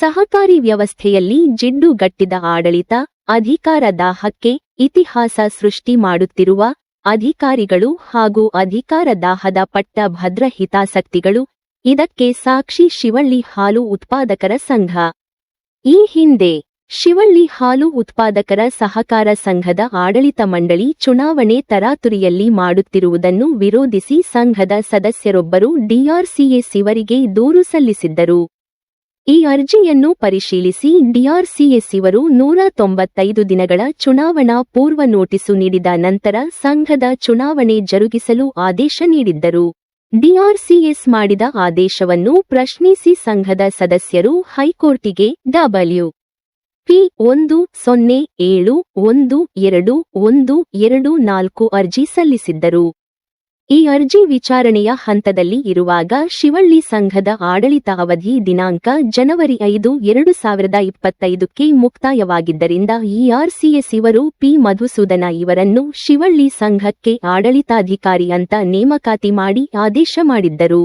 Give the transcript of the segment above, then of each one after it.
ಸಹಕಾರಿ ವ್ಯವಸ್ಥೆಯಲ್ಲಿ ಜಿಡ್ಡುಗಟ್ಟಿದ ಆಡಳಿತ, ಅಧಿಕಾರ ದಾಹಕ್ಕೆ ಇತಿಹಾಸ ಸೃಷ್ಟಿ ಮಾಡುತ್ತಿರುವ ಅಧಿಕಾರಿಗಳು ಹಾಗೂ ಅಧಿಕಾರ ದಾಹದ ಪಟ್ಟ ಭದ್ರ ಹಿತಾಸಕ್ತಿಗಳು, ಇದಕ್ಕೆ ಸಾಕ್ಷಿ ಶಿವಳ್ಳಿ ಹಾಲು ಉತ್ಪಾದಕರ ಸಂಘ. ಈ ಹಿಂದೆ ಶಿವಳ್ಳಿ ಹಾಲು ಉತ್ಪಾದಕರ ಸಹಕಾರ ಸಂಘದ ಆಡಳಿತ ಮಂಡಳಿ ಚುನಾವಣೆ ತರಾತುರಿಯಲ್ಲಿ ಮಾಡುತ್ತಿರುವುದನ್ನು ವಿರೋಧಿಸಿ ಸಂಘದ ಸದಸ್ಯರೊಬ್ಬರು ಡಿಆರ್ಸಿಎಸ್ ಇವರಿಗೆ ದೂರು ಸಲ್ಲಿಸಿದ್ದರು. ಈ ಅರ್ಜಿಯನ್ನು ಪರಿಶೀಲಿಸಿ ಡಿಆರ್ಸಿಎಸ್ ಇವರು ನೂರ ತೊಂಬತ್ತೈದು ದಿನಗಳ ಚುನಾವಣಾ ಪೂರ್ವ ನೋಟಿಸು ನೀಡಿದ ನಂತರ ಸಂಘದ ಚುನಾವಣೆ ಜರುಗಿಸಲು ಆದೇಶ ನೀಡಿದ್ದರು. ಡಿಆರ್ಸಿಎಸ್ ಮಾಡಿದ ಆದೇಶವನ್ನು ಪ್ರಶ್ನಿಸಿ ಸಂಘದ ಸದಸ್ಯರು ಹೈಕೋರ್ಟಿಗೆ ಡಬ್ಲ್ಯೂ ಪಿ ಒಂದು ಸೊನ್ನೆ ಏಳು ಒಂದು ಎರಡು ಒಂದು ಎರಡು ನಾಲ್ಕು ಅರ್ಜಿ ಸಲ್ಲಿಸಿದ್ದರು. ಈ ಅರ್ಜಿ ವಿಚಾರಣೆಯ ಹಂತದಲ್ಲಿ ಇರುವಾಗ ಶಿವಳ್ಳಿ ಸಂಘದ ಆಡಳಿತ ಅವಧಿ ದಿನಾಂಕ ಜನವರಿ ಐದು, ಎರಡು ಸಾವಿರದ ಇಪ್ಪತ್ತೈದಕ್ಕೆ ಮುಕ್ತಾಯವಾಗಿದ್ದರಿಂದ ಇಆರ್ಸಿಎಸ್ ಇವರು ಪಿ. ಮಧುಸೂದನ ಇವರನ್ನು ಶಿವಳ್ಳಿ ಸಂಘಕ್ಕೆ ಆಡಳಿತಾಧಿಕಾರಿ ಅಂತ ನೇಮಕಾತಿ ಮಾಡಿ ಆದೇಶ ಮಾಡಿದ್ದರು.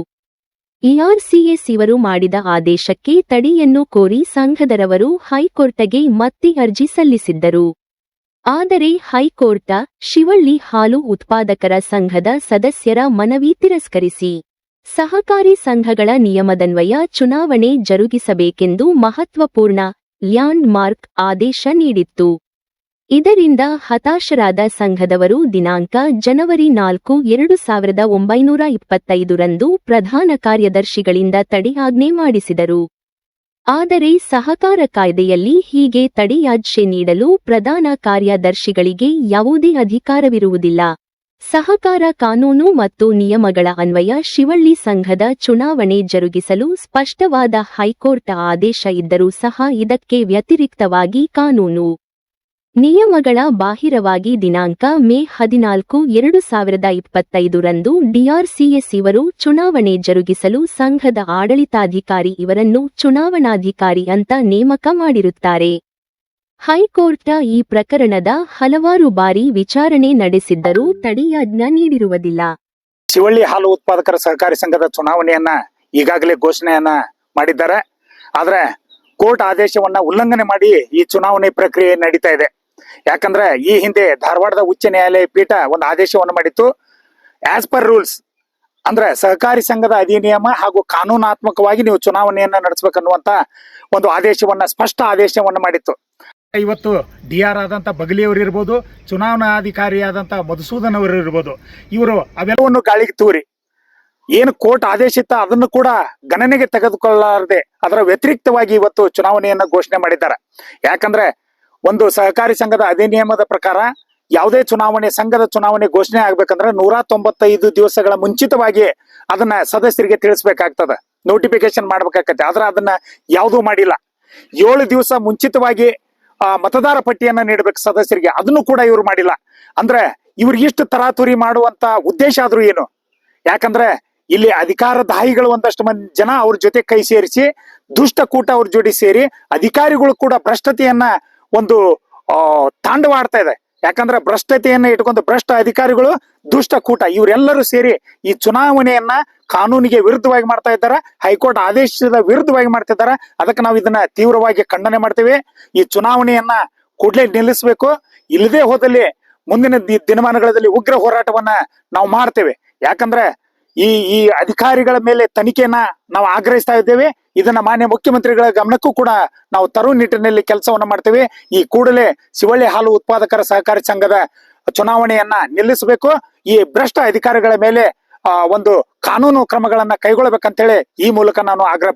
ಇಆರ್ಸಿಎಸ್ ಇವರು ಮಾಡಿದ ಆದೇಶಕ್ಕೆ ತಡೆಯನ್ನು ಕೋರಿ ಸಂಘದರವರು ಹೈಕೋರ್ಟ್ಗೆ ಮತ್ತೆ ಅರ್ಜಿ ಸಲ್ಲಿಸಿದ್ದರು. ಆದರೆ ಹೈಕೋರ್ಟ ಶಿವಳ್ಳಿ ಹಾಲು ಉತ್ಪಾದಕರ ಸಂಘದ ಸದಸ್ಯರ ಮನವಿ ತಿರಸ್ಕರಿಸಿ, ಸಹಕಾರಿ ಸಂಘಗಳ ನಿಯಮದನ್ವಯ ಚುನಾವಣೆ ಜರುಗಿಸಬೇಕೆಂದು ಮಹತ್ವಪೂರ್ಣ ಲ್ಯಾಂಡ್ ಮಾರ್ಕ್ ಆದೇಶ ನೀಡಿತ್ತು. ಇದರಿಂದ ಹತಾಶರಾದ ಸಂಘದವರು ದಿನಾಂಕ ಜನವರಿ ನಾಲ್ಕು, ಎರಡು ಸಾವಿರದ ಒಂಬೈನೂರ ಇಪ್ಪತ್ತೈದರಂದು ಪ್ರಧಾನ ಕಾರ್ಯದರ್ಶಿಗಳಿಂದ ತಡೆಯಾಜ್ಞೆ ಮಾಡಿಸಿದರು. ಆದರೆ ಸಹಕಾರ ಕಾಯ್ದೆಯಲ್ಲಿ ಹೀಗೆ ತಡೆಯಾಜ್ಞೆ ನೀಡಲು ಪ್ರಧಾನ ಕಾರ್ಯದರ್ಶಿಗಳಿಗೆ ಯಾವುದೇ ಅಧಿಕಾರವಿರುವುದಿಲ್ಲ. ಸಹಕಾರ ಕಾನೂನು ಮತ್ತು ನಿಯಮಗಳ ಅನ್ವಯ ಶಿವಳ್ಳಿ ಸಂಘದ ಚುನಾವಣೆ ಜರುಗಿಸಲು ಸ್ಪಷ್ಟವಾದ ಹೈಕೋರ್ಟ್ ಆದೇಶ ಇದ್ದರೂ ಸಹ ಇದಕ್ಕೆ ವ್ಯತಿರಿಕ್ತವಾಗಿ ಕಾನೂನು ನಿಯಮಗಳ ಬಾಹಿರವಾಗಿ ದಿನಾಂಕ ಮೇ ಹದಿನಾಲ್ಕು ಎರಡು ಸಾವಿರದ ಇಪ್ಪತ್ತೈದರಂದು ಡಿಆರ್ಸಿಎಸ್ ಇವರು ಚುನಾವಣೆ ಜರುಗಿಸಲು ಸಂಘದ ಆಡಳಿತಾಧಿಕಾರಿ ಇವರನ್ನು ಚುನಾವಣಾಧಿಕಾರಿ ಅಂತ ನೇಮಕ ಮಾಡಿರುತ್ತಾರೆ. ಹೈಕೋರ್ಟ್ ಈ ಪ್ರಕರಣದ ಹಲವಾರು ಬಾರಿ ವಿಚಾರಣೆ ನಡೆಸಿದ್ದರೂ ತಡೆಯಾಜ್ಞ ನೀಡಿರುವುದಿಲ್ಲ. ಶಿವಳ್ಳಿ ಹಾಲು ಉತ್ಪಾದಕರ ಸಹಕಾರಿ ಸಂಘದ ಚುನಾವಣೆಯನ್ನ ಈಗಾಗಲೇ ಘೋಷಣೆಯನ್ನ ಮಾಡಿದ್ದಾರೆ. ಆದರೆ ಕೋರ್ಟ್ ಆದೇಶವನ್ನ ಉಲ್ಲಂಘನೆ ಮಾಡಿ ಈ ಚುನಾವಣೆ ಪ್ರಕ್ರಿಯೆ ನಡೀತಾ ಇದೆ. ಯಾಕಂದ್ರೆ ಈ ಹಿಂದೆ ಧಾರವಾಡದ ಉಚ್ಚ ನ್ಯಾಯಾಲಯ ಪೀಠ ಒಂದು ಆದೇಶವನ್ನು ಮಾಡಿತ್ತು. ಆಸ್ ಪರ್ ರೂಲ್ಸ್ ಅಂದ್ರೆ ಸಹಕಾರಿ ಸಂಘದ ಅಧಿನಿಯಮ ಹಾಗೂ ಕಾನೂನಾತ್ಮಕವಾಗಿ ನೀವು ಚುನಾವಣೆಯನ್ನ ನಡೆಸಬೇಕನ್ನುವಂತ ಒಂದು ಆದೇಶವನ್ನ, ಸ್ಪಷ್ಟ ಆದೇಶವನ್ನ ಮಾಡಿತ್ತು. ಇವತ್ತು ಡಿ ಆರ್ ಆದಂಥ ಬಗಲಿಯವರು ಇರ್ಬೋದು, ಚುನಾವಣಾಧಿಕಾರಿಯಾದಂತ ಮಧುಸೂದನ್ ಅವರು ಇರ್ಬೋದು, ಇವರು ಅವೆಲ್ಲವನ್ನು ಗಾಳಿಗೆ ತೂರಿ. ಏನು ಕೋರ್ಟ್ ಆದೇಶಿತ ಅದನ್ನು ಕೂಡ ಗಣನೆಗೆ ತೆಗೆದುಕೊಳ್ಳಲಾರದೆ ಅದರ ವ್ಯತಿರಿಕ್ತವಾಗಿ ಇವತ್ತು ಚುನಾವಣೆಯನ್ನ ಘೋಷಣೆ ಮಾಡಿದ್ದಾರೆ. ಯಾಕಂದ್ರೆ ಒಂದು ಸಹಕಾರಿ ಸಂಘದ ಅಧಿನಿಯಮದ ಪ್ರಕಾರ ಯಾವುದೇ ಚುನಾವಣೆ, ಸಂಘದ ಚುನಾವಣೆ ಘೋಷಣೆ ಆಗ್ಬೇಕಂದ್ರೆ ನೂರ ತೊಂಬತ್ತೈದು ದಿವಸಗಳ ಮುಂಚಿತವಾಗಿ ಅದನ್ನ ಸದಸ್ಯರಿಗೆ ತಿಳಿಸ್ಬೇಕಾಗ್ತದ. ನೋಟಿಫಿಕೇಶನ್ ಮಾಡ್ಬೇಕಾಗತ್ತೆ ಆದ್ರೆ ಅದನ್ನ ಯಾವುದೂ ಮಾಡಿಲ್ಲ. ಏಳು ದಿವಸ ಮುಂಚಿತವಾಗಿ ಆ, ಮತದಾರ ಪಟ್ಟಿಯನ್ನ ನೀಡಬೇಕು ಸದಸ್ಯರಿಗೆ. ಅದನ್ನು ಕೂಡ ಇವ್ರು ಮಾಡಿಲ್ಲ. ಅಂದ್ರೆ ಇವ್ರಿಗೆ ಇಷ್ಟು ತರಾತುರಿ ಮಾಡುವಂತ ಉದ್ದೇಶ ಆದ್ರೂ ಏನು? ಯಾಕಂದ್ರೆ ಇಲ್ಲಿ ಅಧಿಕಾರದಾಹಿಗಳು ಒಂದಷ್ಟು ಮಂದಿ ಜನ ಅವ್ರ ಜೊತೆ ಕೈ ಸೇರಿಸಿ ದುಷ್ಟ ಕೂಟ ಅವ್ರ ಜೋಡಿ ಸೇರಿ, ಅಧಿಕಾರಿಗಳು ಕೂಡ ಭ್ರಷ್ಟತೆಯನ್ನ ಒಂದು ತಾಂಡವಾಡ್ತಾ ಇದೆ. ಯಾಕಂದ್ರೆ ಭ್ರಷ್ಟತೆಯನ್ನ ಇಟ್ಕೊಂಡು ಭ್ರಷ್ಟ ಅಧಿಕಾರಿಗಳು, ದುಷ್ಟ ಕೂಟ, ಇವರೆಲ್ಲರೂ ಸೇರಿ ಈ ಚುನಾವಣೆಯನ್ನ ಕಾನೂನಿಗೆ ವಿರುದ್ಧವಾಗಿ ಮಾಡ್ತಾ ಇದ್ದಾರೆ, ಹೈಕೋರ್ಟ್ ಆದೇಶದ ವಿರುದ್ಧವಾಗಿ ಮಾಡ್ತಿದ್ದಾರೆ ಅದಕ್ಕೆ ನಾವು ಇದನ್ನ ತೀವ್ರವಾಗಿ ಖಂಡನೆ ಮಾಡ್ತೇವೆ. ಈ ಚುನಾವಣೆಯನ್ನ ಕೂಡಲೇ ನಿಲ್ಲಿಸಬೇಕು. ಇಲ್ಲದೆ ಹೋದಲ್ಲಿ ಮುಂದಿನ ದಿನಮಾನಗಳಲ್ಲಿ ಉಗ್ರ ಹೋರಾಟವನ್ನ ನಾವು ಮಾಡ್ತೇವೆ. ಯಾಕಂದ್ರೆ ಈ ಈ ಅಧಿಕಾರಿಗಳ ಮೇಲೆ ತನಿಖೆಯನ್ನ ನಾವು ಆಗ್ರಹಿಸ್ತಾ ಇದ್ದೇವೆ. ಇದನ್ನ ಮಾನ್ಯ ಮುಖ್ಯಮಂತ್ರಿಗಳ ಗಮನಕ್ಕೂ ಕೂಡ ನಾವು ತರುವ ನಿಟ್ಟಿನಲ್ಲಿ ಕೆಲಸವನ್ನ ಮಾಡ್ತೇವೆ. ಈ ಕೂಡಲೇ ಶಿವಳ್ಳಿ ಹಾಲು ಉತ್ಪಾದಕರ ಸಹಕಾರಿ ಸಂಘದ ಚುನಾವಣೆಯನ್ನ ನಿಲ್ಲಿಸಬೇಕು. ಈ ಭ್ರಷ್ಟ ಅಧಿಕಾರಿಗಳ ಮೇಲೆ ಒಂದು ಕಾನೂನು ಕ್ರಮಗಳನ್ನ ಕೈಗೊಳ್ಳಬೇಕಂತೇಳಿ ಈ ಮೂಲಕ ನಾನು ಆಗ್ರಹ